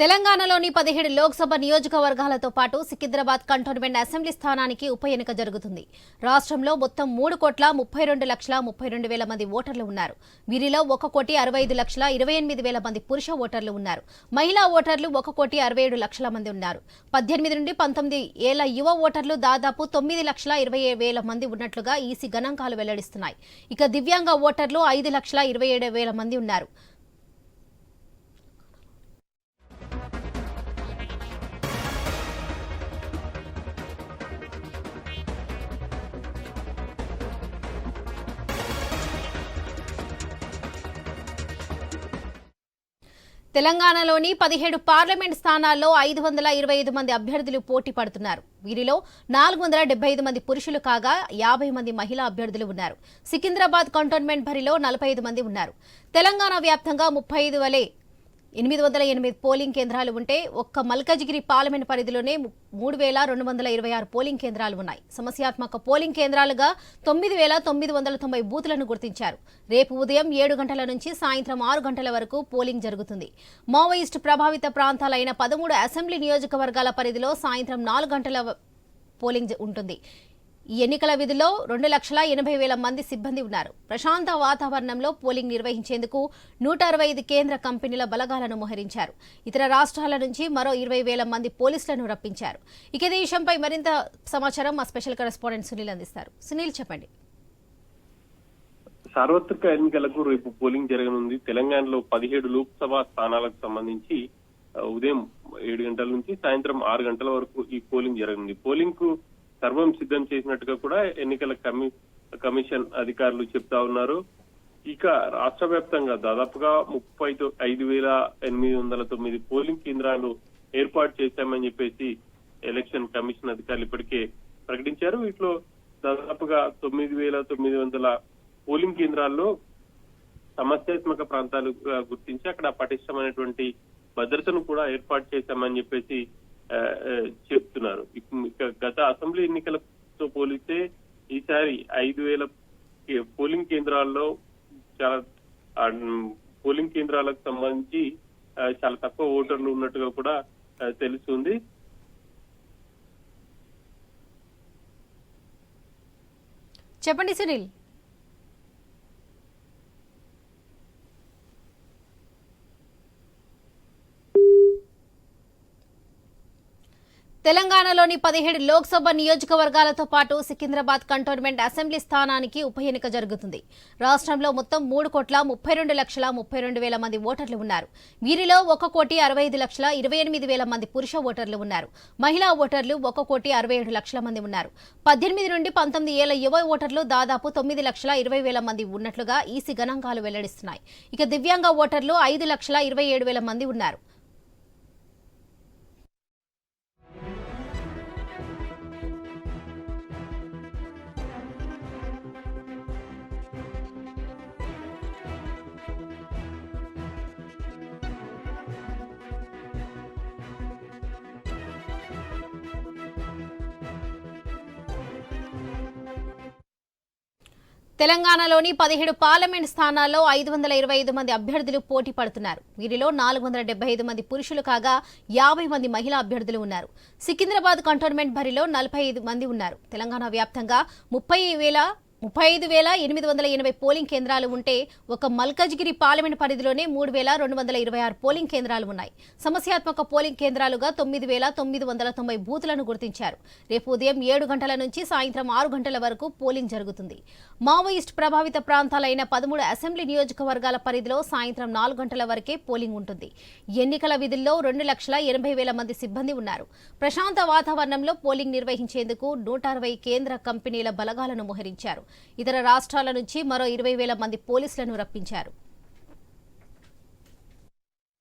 తెలంగాణలోని పదిహేడు లోక్సభ నియోజకవర్గాలతో పాటు సికింద్రాబాద్ కంటోన్మెంట్ అసెంబ్లీ స్థానానికి ఉప ఎన్నిక జరుగుతుంది. రాష్ట్రంలో మొత్తం మూడు కోట్ల ముప్పై రెండు లక్షల ముప్పై రెండు వేల మంది ఓటర్లు ఉన్నారు. వీరిలో ఒక కోటి అరవై ఐదు లక్షల ఇరవై ఎనిమిది వేల మంది పురుష ఓటర్లు ఉన్నారు. మహిళా ఓటర్లు ఒక కోటి అరవై ఏడు లక్షల మంది ఉన్నారు. పద్దెనిమిది నుండి పంతొమ్మిది ఏళ్ళ యువ ఓటర్లు దాదాపు తొమ్మిది లక్షల ఇరవై వేల మంది ఉన్నట్లుగా ఈసీ గణాంకాలు వెల్లడిస్తున్నాయి. ఇక దివ్యాంగ ఓటర్లు ఐదు లక్షల ఇరవై ఏడు వేల మంది ఉన్నారు. తెలంగాణలోని పదిహేడు పార్లమెంట్ స్థానాల్లో ఐదు వందల ఇరవై ఐదు మంది అభ్యర్థులు పోటీ పడుతున్నారు. వీరిలో నాలుగు వందల డెబ్బై ఐదు మంది పురుషులు కాగా యాభై మంది మహిళా అభ్యర్థులు ఉన్నారు. సికింద్రాబాద్ కంటోన్మెంట్ బరిలో నలభై ఐదు మంది ఉన్నారు. తెలంగాణ వ్యాప్తంగా ముప్పై ఐదు వలె ఎనిమిది వందల ఎనిమిది పోలింగ్ కేంద్రాలు ఉంటే ఒక్క మల్కజ్గిరి పార్లమెంట్ పరిధిలోనే మూడు వేల రెండు వందల ఇరవై ఆరు పోలింగ్ కేంద్రాలు ఉన్నాయి. సమస్యాత్మక పోలింగ్ కేంద్రాలుగా తొమ్మిది వేల తొమ్మిది వందల తొంభై బూతులను గుర్తించారు. రేపు ఉదయం ఏడు గంటల నుంచి సాయంత్రం ఆరు గంటల వరకు పోలింగ్ జరుగుతుంది. మావోయిస్టు ప్రభావిత ప్రాంతాలైన పదమూడు అసెంబ్లీ నియోజకవర్గాల పరిధిలో సాయంత్రం నాలుగు గంటల పోలింగ్ ఉంటుంది. ఈ ఎన్నికల విధిలో రెండు లక్షల ఎనభై వేల మంది సిబ్బంది ఉన్నారు. ప్రశాంత వాతావరణంలో పోలింగ్ నిర్వహించేందుకు నూట అరవై ఐదు కేంద్ర కంపెనీల బలగాలను మోహరించారు. ఇతర రాష్ట్రాల నుంచి మరో ఇరవై వేల మంది పోలీసులను రప్పించారు. ఇక దేశంపై మరింత సమాచారం మా స్పెషల్ కరెస్పాండెంట్ సునీల్ అందిస్తారు. సునీల్ చెప్పండి. సార్వత్రిక ఎన్నికలకు రేపు పోలింగ్ జరగనుంది. తెలంగాణలో పదిహేడు లోక్సభ స్థానాలకు సంబంధించి ఉదయం ఏడు గంటల నుంచి సాయంత్రం ఆరు గంటల వరకు ఈ పోలింగ్ జరగనుంది. పోలింగ్కు సర్వం సిద్ధం చేసినట్టుగా కూడా ఎన్నికల కమి కమిషన్ అధికారులు చెప్తా ఉన్నారు. ఇక రాష్ట్ర వ్యాప్తంగా దాదాపుగా ముప్పై ఐదు వేల ఎనిమిది వందల తొమ్మిది పోలింగ్ కేంద్రాలు ఏర్పాటు చేశామని చెప్పేసి ఎలక్షన్ కమిషన్ అధికారులు ఇప్పటికే ప్రకటించారు. వీటిలో దాదాపుగా తొమ్మిది వేల తొమ్మిది వందల పోలింగ్ కేంద్రాల్లో సమస్యాత్మక ప్రాంతాలు గుర్తించి అక్కడ పటిష్టమైనటువంటి భద్రతను కూడా ఏర్పాటు చేశామని చెప్పేసి చెప్తున్నారు. ఇక- గత అసెంబ్లీ ఎన్నికలతో పోలిస్తే ఈసారి ఐదు వేల పోలింగ్ కేంద్రాల్లో చాలా పోలింగ్ కేంద్రాలకు సంబంధించి చాలా తక్కువ ఓటర్లు ఉన్నట్టుగా కూడా తెలుస్తుంది. చెప్పండి సునీల్. తెలంగాణలోని పదిహేడు లోక్సభ నియోజకవర్గాలతో పాటు సికింద్రాబాద్ కంటోన్మెంట్ అసెంబ్లీ స్థానానికి ఉప ఎన్నిక జరుగుతుంది. రాష్ట్రంలో మొత్తం మూడు కోట్ల ముప్పై రెండు లక్షల ముప్పై రెండు వేల మంది ఓటర్లు ఉన్నారు. వీరిలో ఒక కోటి అరవై ఐదు లక్షల ఇరవై ఎనిమిది వేల మంది పురుష ఓటర్లు ఉన్నారు. మహిళా ఓటర్లు ఒక కోటి అరవై ఏడు లక్షల మంది ఉన్నారు. పద్దెనిమిది నుండి పంతొమ్మిది ఏళ్ళ యువ ఓటర్లు దాదాపు తొమ్మిది లక్షల ఇరవై వేల మంది ఉన్నట్లుగా ఈసీ గణాంకాలు వెల్లడిస్తున్నాయి. ఇక దివ్యాంగ ఓటర్లు ఐదు లక్షల ఇరవై ఏడు వేల మంది ఉన్నారు. తెలంగాణలోని పదిహేడు పార్లమెంట్ స్థానాల్లో ఐదు వందల ఇరవై ఐదు మంది అభ్యర్థులు పోటీ పడుతున్నారు. వీరిలో నాలుగు వందల డెబ్బై ఐదు మంది పురుషులు కాగా యాభై మంది మహిళా అభ్యర్థులు ఉన్నారు. సికింద్రాబాద్ కంటోన్మెంట్ బరిలో నలభై ఐదు మంది ఉన్నారు. తెలంగాణ వ్యాప్తంగా ముప్పై వేల ముప్పై ఐదు వేల ఎనిమిది వందల ఎనభై పోలింగ్ కేంద్రాలు ఉంటే ఒక మల్కజ్గిరి పార్లమెంట్ పరిధిలోనే మూడు వేల రెండు వందల ఇరవై ఆరు పోలింగ్ కేంద్రాలు ఉన్నాయి. సమస్యాత్మక పోలింగ్ కేంద్రాలుగా తొమ్మిది వేల తొమ్మిది వందల తొంభై బూతులను గుర్తించారు. రేపు ఉదయం ఏడు గంటల నుంచి సాయంత్రం ఆరు గంటల వరకు పోలింగ్ జరుగుతుంది. మావోయిస్ట్ ప్రభావిత ప్రాంతాలైన పదమూడు అసెంబ్లీ నియోజకవర్గాల పరిధిలో సాయంత్రం నాలుగు గంటల వరకే పోలింగ్ ఉంటుంది. ఎన్నికల విధుల్లో రెండు లక్షల ఎనభై వేల మంది సిబ్బంది ఉన్నారు. ప్రశాంత వాతావరణంలో పోలింగ్ నిర్వహించేందుకు నూట అరవై కేంద్ర కంపెనీల బలగాలను మోహరించారు. ఇతర రాష్ట్రాల నుంచి మరో ఇరవై వేల మంది పోలీసులను రప్పించారు.